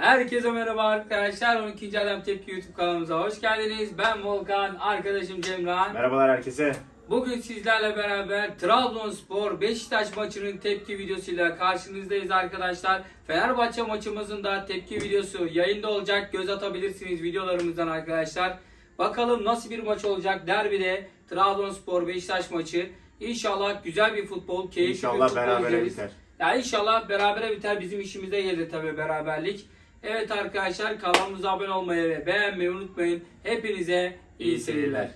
Herkese merhaba arkadaşlar. 12. Adam Tepki YouTube kanalımıza hoş geldiniz. Ben Volkan, arkadaşım Cemran. Merhabalar herkese. Bugün sizlerle beraber Trabzonspor Beşiktaş maçının tepki videosuyla karşınızdayız arkadaşlar. Fenerbahçe maçımızın da tepki videosu yayında olacak. Göz atabilirsiniz videolarımızdan arkadaşlar. Bakalım nasıl bir maç olacak derbide Trabzonspor Beşiktaş maçı. İnşallah güzel bir futbol, keyifli bir İnşallah futbol berabere izleriz. biter. Ya inşallah berabere biter. Bizim işimize gelir tabii beraberlik. Evet arkadaşlar kanalımıza abone olmayı ve beğenmeyi unutmayın. Hepinize iyi, seyirler.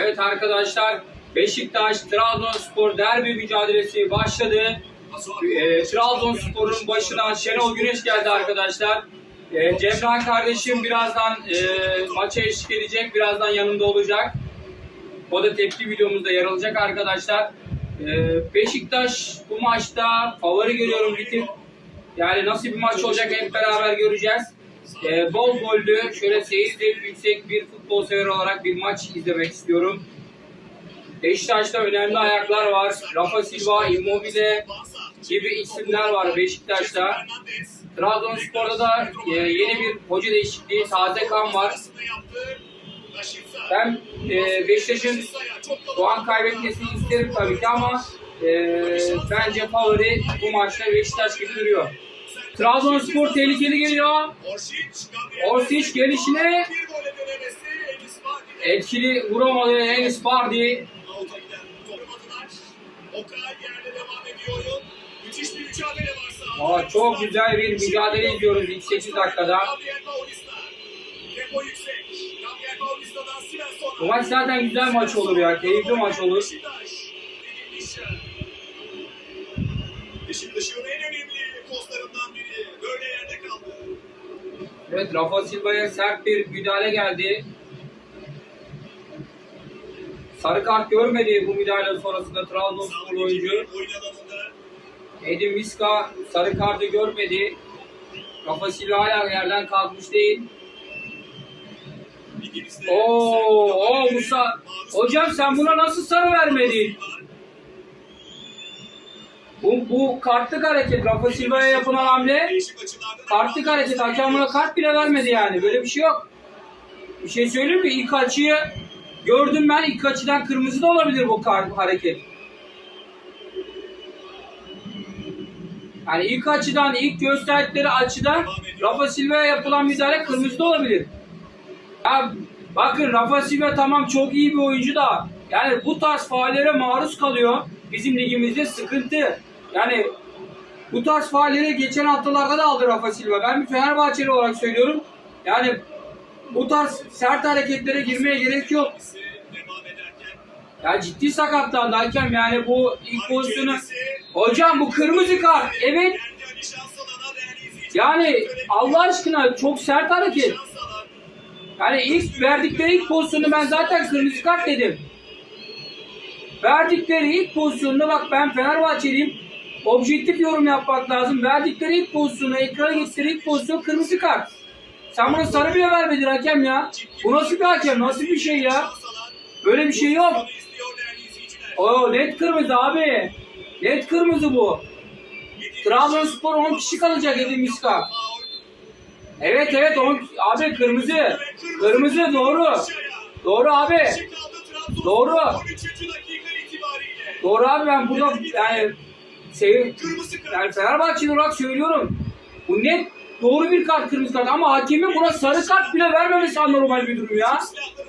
Evet arkadaşlar Beşiktaş Trabzonspor derbi mücadelesi başladı. Ee, Trabzonspor'un başına Şenol Güneş geldi arkadaşlar. Ee, Cemran kardeşim birazdan e, maça eşlik edecek. Birazdan yanımda olacak. O da tepki videomuzda yer alacak arkadaşlar. Ee, Beşiktaş bu maçta favori görüyorum bir. Yani nasıl bir maç olacak hep beraber göreceğiz. Ee, bol gollü, şöyle seyir zevki yüksek bir futbol sever olarak bir maç izlemek istiyorum. Beşiktaş'ta önemli ayaklar var. Rafa Silva, Immobile gibi isimler var Beşiktaş'ta. Trabzonspor'da da e, yeni bir hoca değişikliği, taze kan var. Ben e, Beşiktaş'ın puan kaybetmesini isterim tabii ki ama e, bence favori bu maçta Beşiktaş gibi duruyor. Trabzonspor tehlikeli geliyor. Orsic gelişine etkili vuramadı Enis Bardi. Aa, çok güzel bir mücadele izliyoruz ilk 8 dakikada. Bu maç zaten güzel maç olur ya, keyifli maç olur. Beşiktaş'ın en önemli postlarından biri. Böyle yerde kaldı. Evet Rafa Silva'ya sert bir müdahale geldi. Sarı kart görmedi bu müdahale sonrasında Trabzonspor oyuncu. Edin Miska sarı kartı görmedi. Rafa Silva hala yerden kalkmış değil. Oo, oo Musa. Hocam sen buna nasıl sarı vermedin? Bu, bu kartlık hareket. Rafa Silva'ya yapılan hamle kartlık hareket. Hakem buna kart bile vermedi yani. Böyle bir şey yok. Bir şey söyleyeyim mi? İlk açıyı gördüm ben. İlk açıdan kırmızı da olabilir bu kart hareket. Yani ilk açıdan, ilk gösterdikleri açıdan Rafa Silva'ya yapılan müdahale kırmızı da olabilir. Ya bakın Rafa Silva tamam çok iyi bir oyuncu da yani bu tarz faallere maruz kalıyor. Bizim ligimizde sıkıntı. Yani bu tarz faallere geçen haftalarda da aldı Rafa Silva. Ben bir Fenerbahçeli olarak söylüyorum. Yani bu tarz sert hareketlere girmeye gerek yok. Ya ciddi sakatlandı hakem yani bu ilk pozisyonu. Hocam bu kırmızı kart. Evet. Yani Allah aşkına çok sert hareket. Yani ilk verdikleri ilk pozisyonu ben zaten kırmızı kart dedim. Verdikleri ilk pozisyonda bak ben Fenerbahçeliyim. Objektif yorum yapmak lazım. Verdikleri ilk pozisyonu, ekrana getirdikleri ilk pozisyon kırmızı kart. Sen buna sarı bile vermedin hakem ya. Bu nasıl bir hakem? Nasıl bir şey ya? Böyle bir şey yok. Oo net kırmızı abi. Net kırmızı bu. Trabzonspor 10 kişi kalacak Edin Miska. Evet evet 10 abi kırmızı. Kırmızı doğru. Doğru abi. Doğru. 13. dakika itibariyle. Doğru abi ben burada yani şey yani Fenerbahçeli olarak söylüyorum. Bu net doğru bir kart kırmızı kart ama hakemin buna sarı kart bile vermemesi anormal bir durum ya.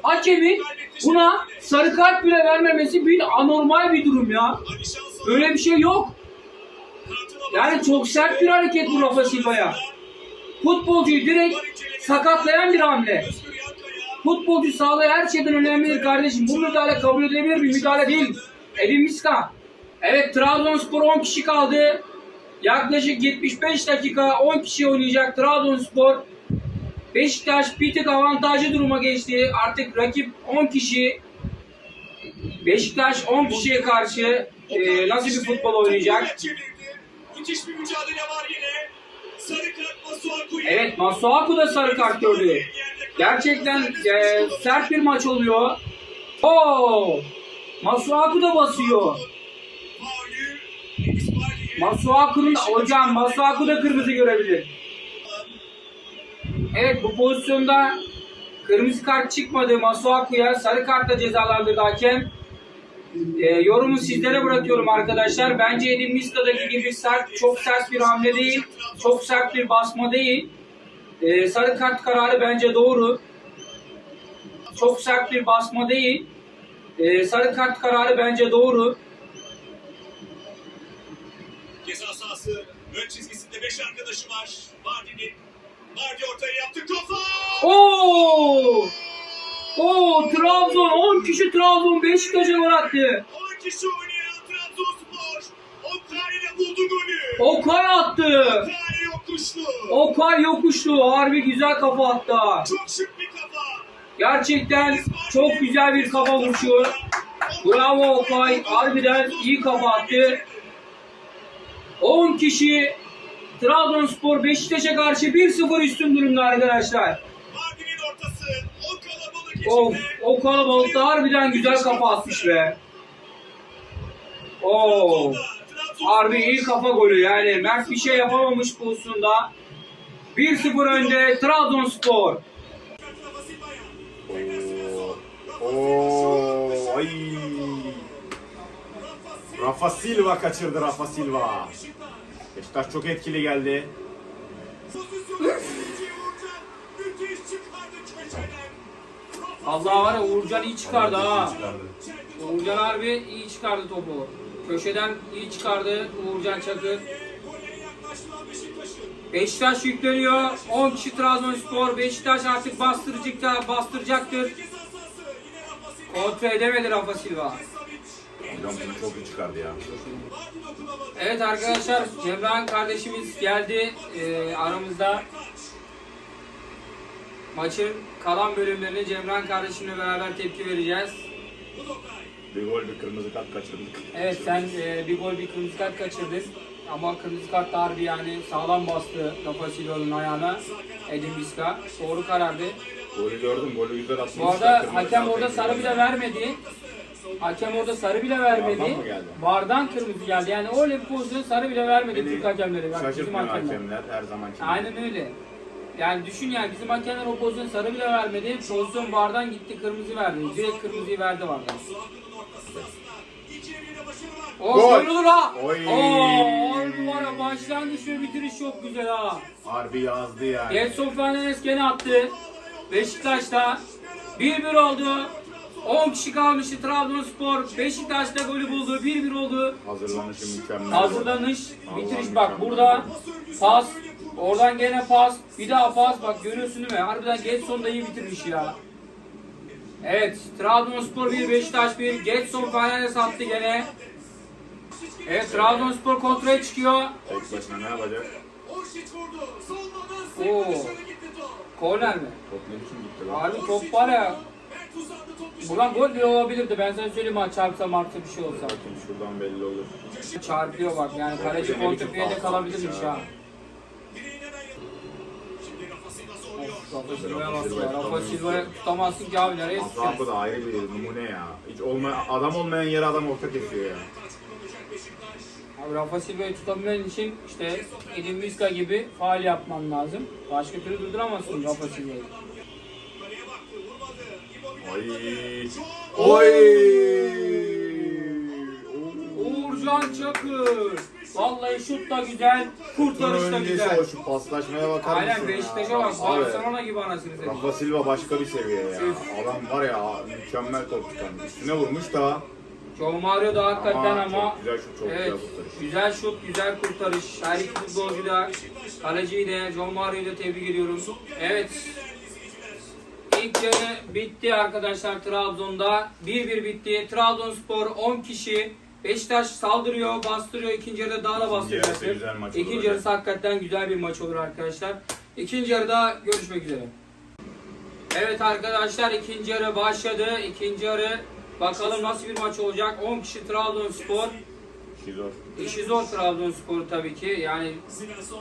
Hakemin buna sarı kart bile vermemesi bir anormal bir durum ya. Böyle bir şey yok. Yani çok sert bir hareket bu Rafa Silva'ya. Futbolcuyu direkt sakatlayan bir hamle. Futbolcu sağlığı her şeyden önemlidir kardeşim. Bu müdahale kabul edilebilir bir müdahale değil. Edin Miska. Evet Trabzonspor 10 kişi kaldı. Yaklaşık 75 dakika 10 kişi oynayacak Trabzonspor. Beşiktaş bir tık avantajlı duruma geçti. Artık rakip 10 kişi. Beşiktaş 10 kişiye karşı e, nasıl bir futbol oynayacak? Müthiş bir mücadele var yine. Sarı kart Masuaku'ya. Evet Masuaku da sarı kart gördü. Gerçekten e, sert bir maç oluyor. Oo! Masuaku da basıyor. Masuaku'nun hocam Masuaku da kırmızı görebilir. Evet bu pozisyonda kırmızı kart çıkmadı Masuaku'ya. Sarı kartla cezalandırdı hakem. Ee, yorumu sizlere bırakıyorum arkadaşlar. Bence Edin Miska'daki gibi sert, çok sert bir hamle değil. Çok sert bir basma değil. Ee, sarı kart kararı bence doğru. Çok sert bir basma değil. Ee, sarı kart kararı bence doğru. Ceza sahası ön çizgisinde 5 arkadaşı var. Vardy'nin. Vardy ortaya yaptı kafa. Oo! Oo Trabzon 10 kişi Trabzon Beşiktaş'a gol attı. 10 kişi oynayan Trabzonspor. Okay ile buldu golü. Okay attı. Okay yokuşlu. Okay yokuşlu. Harbi güzel kafa attı. Çok şık bir kafa. Gerçekten çok güzel bir kafa vuruşu. Bravo Okay. Harbiden iyi kafa attı. 10 kişi Trabzonspor Beşiktaş'a karşı 1-0 üstün durumda arkadaşlar. Ortası. O kalabalık Of, kalabalıkta harbiden güzel kafa atmış be. Oo. Harbi iyi kafa golü yani. Mert bir şey yapamamış pozisyonda. 1-0 önde Trabzonspor. Oo, ay. Rafa Silva kaçırdı Rafa Silva. Beşiktaş çok etkili geldi. Allah var ya Uğurcan iyi çıkardı ha. Uğurcan harbi iyi çıkardı topu. Köşeden iyi çıkardı Uğurcan Çakır. Beşiktaş yükleniyor. 10 kişi Trabzonspor. Beşiktaş artık bastıracak, bastıracaktır. Kontrol edemedi Rafa Silva. Hocam bunu çok iyi çıkardı ya. Evet arkadaşlar Cemran kardeşimiz geldi Ee, aramızda. Maçın kalan bölümlerini Cemran kardeşimle beraber tepki vereceğiz. Bir gol bir kırmızı kart kaçırdık. Evet sen e, bir gol bir kırmızı kart kaçırdın. Ama kırmızı kart da harbi yani sağlam bastı Rafa Silva'nın ayağına. Edin Biska. Doğru karardı. Golü gördüm. Golü güzel atmış. Bu arada hakem orada sarı bile vermedi. Hakem orada sarı bile vermedi. Vardan mı geldi? Vardan kırmızı geldi. Yani öyle bir pozisyon sarı bile vermedi Türk hakemleri. Bak, bizim hakemler. hakemler her zaman. Aynen öyle. Yani düşün yani bizim hakemler o pozisyon sarı bile vermedi. Pozisyon vardan gitti kırmızı verdi. Direkt kırmızıyı verdi vardan. O Gol. olur ha. Oy. Oo, ya başlangıç ve bitiriş çok güzel ha. Harbi yazdı yani. Gelson Fernandes gene attı. Beşiktaş'ta 1-1 oldu. 10 kişi kalmıştı Trabzonspor. Beşiktaş'ta golü buldu. 1-1 oldu. Hazırlanışı mükemmel. Hazırlanış, bitiriş bak burada pas, oradan gene pas, bir daha pas bak görüyorsun değil mi? Harbiden Getson da iyi bitirmiş ya. Evet, Trabzonspor 1, Beşiktaş 1, Getson Fernandes attı gene. Evet, Trabzonspor kontrole çıkıyor. Tek başına ne yapacak? Oo. Korner mi? Top ne biçim gitti lan? Harbi top var ya. Buradan gol bile olabilirdi. Ben sana söyleyeyim ha çarpsa martsa bir şey olsa. Bakın şuradan belli olur. Çarpıyor bak yani kaleci kontrpiyede de kalabilirmiş ha. Rafa Silva'ya ya. Rafa Silva'ya tutamazsın ki abi nereye Masuaku tutacaksın? da ayrı bir numune ya. Hiç olma, adam olmayan yere adam orta kesiyor ya. Abi Rafa Silva'yı tutabilmen için işte Edin Miska gibi faal yapman lazım. Başka türlü durduramazsın Rafa Silva'yı. Ay. Oy. Uğurcan Çakır. Vallahi şut da güzel, kurtarış da güzel. o şu paslaşmaya bakar mısın Aynen ya? Beşiktaş'a bak. Abi, Barcelona gibi anasını satayım. Rafa Silva başka bir seviye ya. Adam var ya mükemmel top tutan. Üstüne vurmuş da. Joe Mario da hakikaten Ama ama, çok güzel şut, çok evet, güzel kurtarış. güzel şut, güzel kurtarış. Her iki futbolcu da, kaleciyi de, Joe Mario'yu da tebrik ediyorum. Evet, ilk yarı bitti arkadaşlar Trabzon'da. 1-1 bitti. Trabzonspor 10 kişi. Beşiktaş saldırıyor, bastırıyor. İkinci yarıda daha da bastıracaktır. İkinci yarısı hakikaten güzel bir maç olur arkadaşlar. İkinci yarıda görüşmek üzere. Evet arkadaşlar ikinci yarı başladı. İkinci yarı bakalım nasıl bir maç olacak. 10 kişi Trabzonspor. Şizor. İşi zor Trabzonspor tabii ki. Yani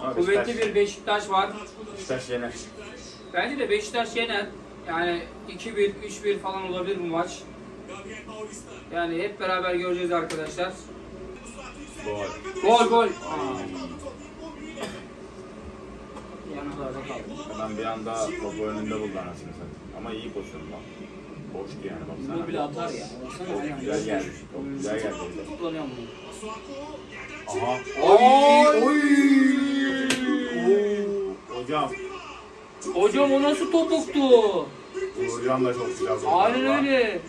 Ama kuvvetli Beşiktaş, bir Beşiktaş var. Beşiktaş yener. Bence de Beşiktaş yener. Yani 2-1, 3-1 falan olabilir bu maç. Yani hep beraber göreceğiz arkadaşlar. Gol. Gol gol. Aa. Kaldı. Hemen bir anda topu önünde buldu anasını satayım. Ama iyi pozisyon bak. Boştu yani baksana. Bunu bile atar ya. Baksana güzel geldi. Çok güzel geldi. Kullanıyorum bunu. Aha. Oy! Oo. Hocam. Hocam o nasıl topuktu? Uğurcan da çok güzel. Aynen öyle.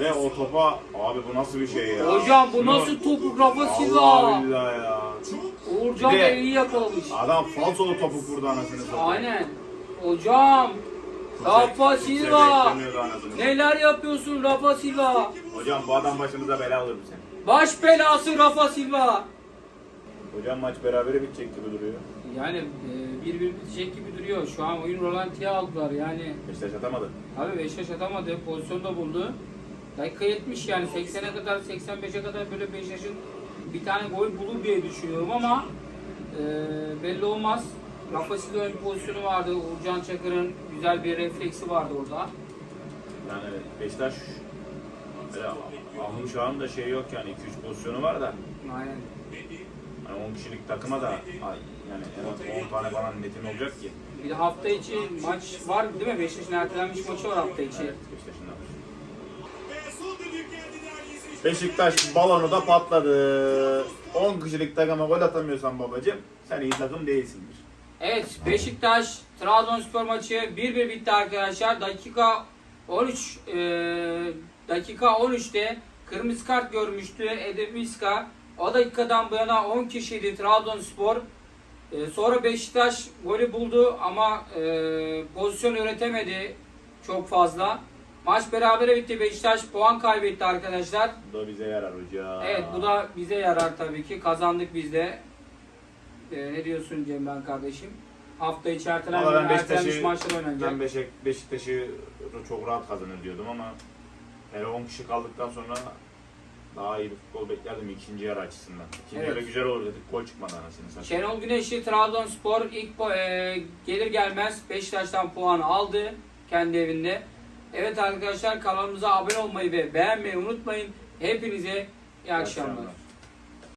Ve o topa abi bu nasıl bir şey ya? Hocam bu Şunu- nasıl topuk Rafa Allah Silva? billah ya. Uğurcan da iyi yakalamış. Adam falsolu topuk vurdu anasını satayım. Aynen. Hocam. Rafa Silva. Neler yapıyorsun Rafa Silva? Hocam bu adam başımıza bela olur bize. Baş belası Rafa Silva. Hocam maç berabere bitecek gibi duruyor. Yani e, bir bir bitecek gibi duruyor. Şu an oyun rolantiye aldılar yani. Beşiktaş atamadı. Abi Beşiktaş atamadı. Pozisyonda buldu. Dakika 70 yani 80'e kadar 85'e kadar böyle Beşiktaş'ın bir tane gol bulur diye düşünüyorum ama e, belli olmaz. Rafa Silva ön pozisyonu vardı. Uğurcan Çakır'ın güzel bir refleksi vardı orada. Yani Beşiktaş böyle ahım şu anda şey yok yani 2-3 pozisyonu var da Aynen. hani 10 kişilik takıma da yani en az 10 tane falan netin olacak ki. Bir de hafta içi maç var değil mi? Beşiktaş'ın ertelenmiş maçı var hafta içi. Evet Beşiktaş'ın da. Beşiktaş balonu da patladı. 10 kişilik takıma gol atamıyorsan babacım sen iyi takım değilsindir. Evet Beşiktaş Trabzonspor maçı 1-1 bitti arkadaşlar. Dakika 13 e, dakika 13'te kırmızı kart görmüştü Edip Miska. O dakikadan bu yana 10 kişiydi Trabzonspor. E, sonra Beşiktaş golü buldu ama e, pozisyon üretemedi çok fazla. Maç berabere bitti. Beşiktaş puan kaybetti arkadaşlar. Bu da bize yarar hocam. Evet bu da bize yarar tabii ki. Kazandık biz de. Ee, ne diyorsun Cemben kardeşim? Hafta içi Valla ertelenmiş, ben ertelenmiş Beşiktaş'ı maçlar oynanacak. ben Beşik, Beşiktaş'ı çok rahat kazanır diyordum ama hele 10 kişi kaldıktan sonra daha iyi bir futbol beklerdim ikinci yarı açısından. İkinci Evet. yarı güzel olur dedik. Gol çıkmadı anasını satayım. Şenol Güneşli Trabzonspor ilk po- e, gelir gelmez Beşiktaş'tan puan aldı kendi evinde. Evet arkadaşlar kanalımıza abone olmayı ve beğenmeyi unutmayın. Hepinize iyi akşamlar.